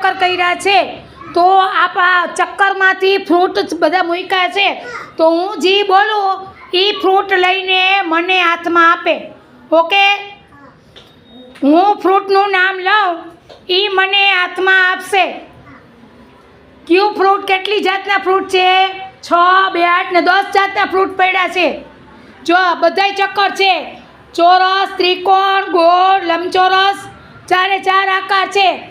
ચક્કર કર્યા છે. તો આ ચક્કરમાંથી ફ્રૂટ બધા મૂક્યા છે. તો હું જે બોલું એ ફ્રૂટ લઈને મને હાથમાં આપે. ઓકે? હું ફ્રૂટનું નામ લઉં એ મને હાથમાં આપશે. કયું ફ્રૂટ? કેટલી જાતના ફ્રૂટ છે? છ, બે, આઠ ને દસ જાતના ફ્રૂટ પડ્યા છે. જો બધાય ચક્કર છે. ચોરસ, ત્રિકોણ, ગોળ, લંબચોરસ, ચારે ચાર આકાર છે.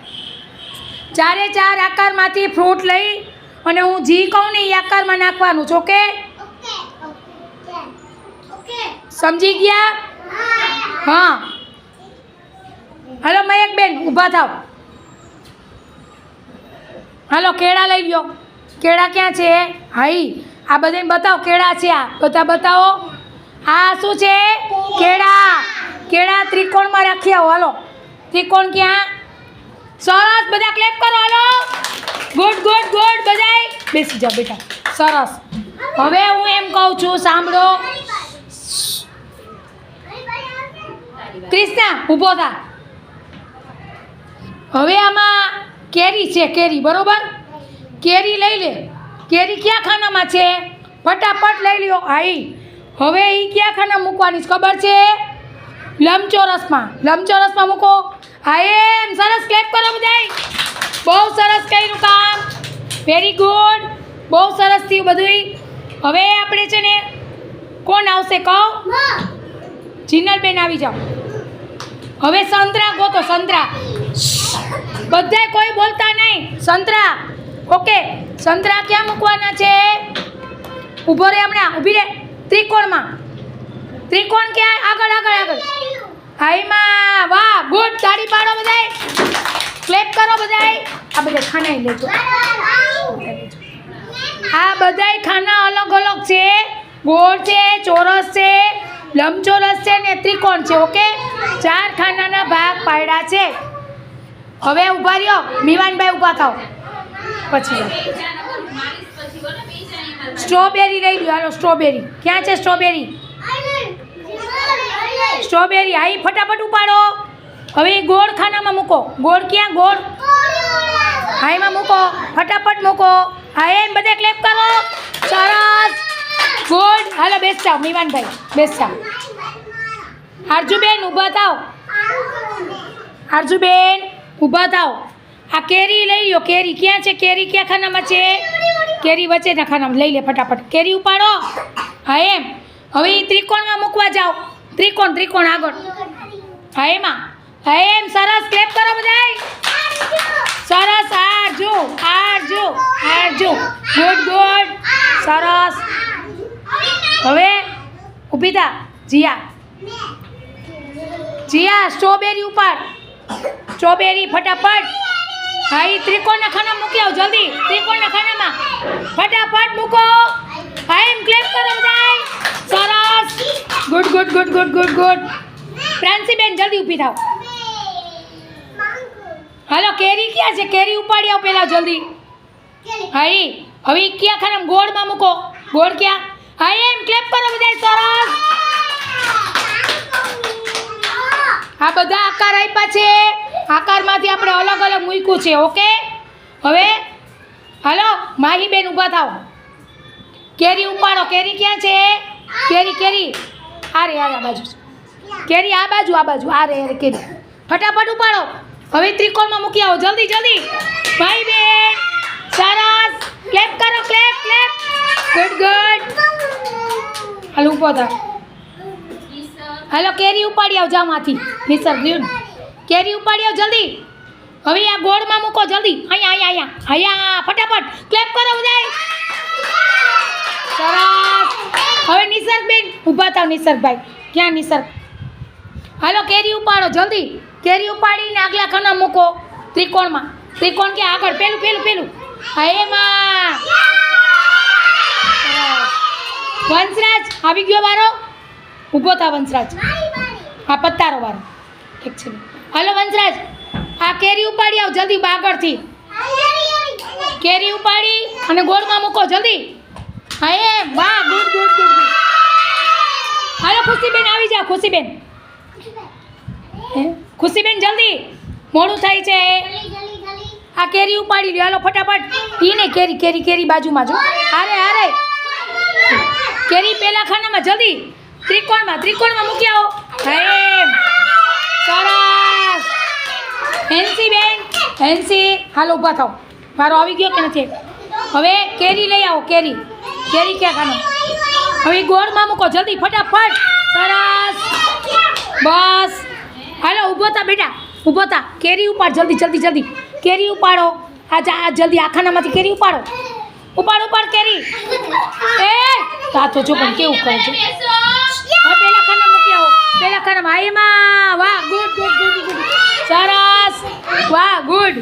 ચારે ચાર આકારમાંથી ફ્રૂટ લઈ અને હું જી કહું ને એ આકારમાં નાખવાનું. છે ઓકે સમજી ગયા? હા. હલો, મયક બેન, ઊભા થાવ. હાલો, કેળા લઈ લ્યો. કેળા ક્યાં છે? હાઈ, આ બધાને બતાવો, કેળા છે આ? બધા બતાવો. આ શું છે? કેળા. કેળા ત્રિકોણમાં રાખી આવો હાલો, ત્રિકોણ ક્યાં? સરસ, બધા ક્લેપ કરો, હાલો. ગુડ ગુડ ગુડ બધાય. બેસી જાઓ, બેટા. સરસ. હવે હું એમ કહું છું, સાંભળો. ક્રિષ્ના, ઊભો થા. હવે આમાં કેરી છે, કેરી, બરોબર? કેરી લઈ લે. કેરી ક્યાં ખાનામાં છે? ફટાફટ લઈ લ્યો, આઈ. હવે એ ક્યાં ખાના મૂકવાની ખબર છે? લંબચોરસમાં. લંબચોરસમાં મૂકો. હા એમ સરસ ક્લેપ કરો બધાય. બહુ સરસ કર્યું કામ. વેરી ગુડ બહુ સરસ થયું બધુંય. હવે આપણે છે ને, કોણ આવશે કહો? જીનલબેન આવી જાઓ. હવે સંતરા ગોતો સંતરા. બધાય કોઈ બોલતા નહીં. સંતરા. ઓકે. સંતરા ક્યાં મૂકવાના છે? ઊભો રે હમણાં. ઊભી રે. ત્રિકોણમાં. ત્રિકોણ ક્યાં આગળ આગળ આગળ? હાઈમાં વાહ ગુડ તાળી પાડો બધાય. ક્લેપ કરો બધાય. આ બધા ખાના લેજો. આ બધાય ખાના અલગ અલગ છે. ગોળ છે ચોરસ છે લંબચોરસ છે ને ત્રિકોણ છે ઓકે? ચાર ખાનાના ભાગ પાડ્યા છે. હવે ઊભા રહ્યો. મીવાનભાઈ ઊભા થાવ પછી સ્ટ્રોબેરી લઈ લ્યો. હાલો સ્ટ્રોબેરી. ક્યાં છે સ્ટ્રોબેરી? સ્ટ્રોબેરી, હા ફટાફટ ઉપાડો. હવે એ ગોળ ખાનામાં મૂકો. ગોળ ક્યાં? ગોળ. હા, એમાં મૂકો. ફટાફટ મૂકો. હા, એમ બધે ક્લેપ કરો. સરસ. ગુડ હાલો બેસતા મીવાનભાઈ બેસતા અર્જુબેન ઊભા થાવ અર્જુબેન ઊભા થાવ આ કેરી લઈ લો કેરી ક્યાં છે? કેરી ક્યાં ખાનામાં છે? કેરી વચ્ચેના ખાનામાં. લઈ લે ફટાફટ. કેરી ઉપાડો. હા, એમ. હવે એ ત્રિકોણમાં મૂકવા જાઓ. ત્રિકોણ ત્રિકોણ આગળ. હા, એમાં. હા, એમ સરસ. ક્લેપ કરો બધાય. સરસ. આરજો આરજો આરજો. ગુડ ગુડ સરસ. હવે ઊભી થા. જીયા. જીયા, સ્ટ્રોબેરી ઉપર. સ્ટ્રોબેરી ફટાફટ. હા એ ત્રિકોણના ખાના મૂકી આવો જલ્દી. ત્રિકોણના ખાનામાં. ફટાફટ મૂકો. હા એમ ક્લેપ કરો જાય સરસ. Good good good good good good પ્રાંસીબેન જલ્દી ઊભી થાવ હાલો, કેરી ક્યાં છે? કેરી ઉપાડી આવો પહેલાં જલ્દી. હા હવે ક્યાં ખાનામાં? ગોળમાં મૂકો. ગોળ ક્યાં? હા એમ ક્લેપ કરો જાય સરસ. આ બધા આકાર આપ્યા છે. આકારમાંથી આપણે અલગ અલગ મૂક્યું છે, ઓકે? હવે, હાલો, માહીબેન ઊભા થાવ કેરી ઉપાડો. કેરી ક્યાં છે? કેરી કેરી. આ રે, આ બાજુ. કેરી આ બાજુ આ બાજુ. આ રે કેરી. ફટાફટ ઉપાડો. હવે ત્રિકોણમાં મૂકી આવો. જલ્દી જલ્દી. ભાઈ બેન સરસ ક્લેપ કરો ક્લેપ ક્લેપ ગુડ ગુડ હાલો ઊભો થાવ હાલો, કેરી ઉપાડી આવ જામાંથી. નિસર્ગ રહ્યું ને. કેરી ઉપાડ્યો જલ્દી. હવે આ ગોળમાં મૂકો જલ્દી. અહીંયા અહીંયા અહીંયા. અહીંયા ફટાફટ. ક્લેપ કરો બધાય. સરસ. હવે નિસર્ગબેન ઊભા થાવ નિસર્ગભાઈ. ક્યાં નિસર્ગ? હાલો કેરી ઉપાડો જલ્દી. કેરી ઉપાડીને આગલા ખાના મૂકો. ત્રિકોણમાં. ત્રિકોણ કે આગળ. પેલું પેલું પેલું. એમાં. વંશરાજ આવી ગયો વારો? ઊભો થા વંશરાજ. હા પત્તારો વારો. ઠીક છે. હલો વંશરાજ, આ કેરી ઉપાડી આવ જલ્દી આગળથી કેરી ઉપાડી અને ગોળમાં મૂકો જલ્દી. હા, એમ. વાહ, ગુડ ગુડ ગુડ ગુડ. હાલો ખુશીબેન, આવી જાઓ ખુશીબેન. હે? ખુશીબેન, જલ્દી. મોડું થાય છે. આ કેરી ઉપાડી લ્યો. હાલો, ફટાફટ. નહીં કેરી કેરી કેરી બાજુમાં, જો. અરે હારે. કેરી પેલા ખાનામાં, જલ્દી. ત્રિકોણમાં ત્રિકોણમાં મૂકી આવો. એમ. સરસ. હેન્સી બેન હેન્સી હાલો ઊભા થાવ મારો આવી ગયો કે નથી? હવે કેરી લઈ આવો, કેરી. કેરી ક્યાં ખાનો? હવે ગોળમાં મૂકો, જલ્દી, ફટાફટ. સરસ. બસ. હાલો, ઊભો થા બેટા, ઊભો થા. કેરી ઉપાડ, જલ્દી જલ્દી જલ્દી. કેરી ઉપાડો. આ જા જલ્દી આ ખાનામાંથી કેરી ઉપાડો. ઉપાડ ઉપાડ, કેરી. એ, આ તો જો પણ કેવું કરે છે હવે પેલા ખાના મૂકી આવો પેલા હા એમાં વાહ ગુડ ગુડ ગુડ સરસ. વાહ ગુડ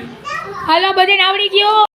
હલો બધાને આવડી ગયો?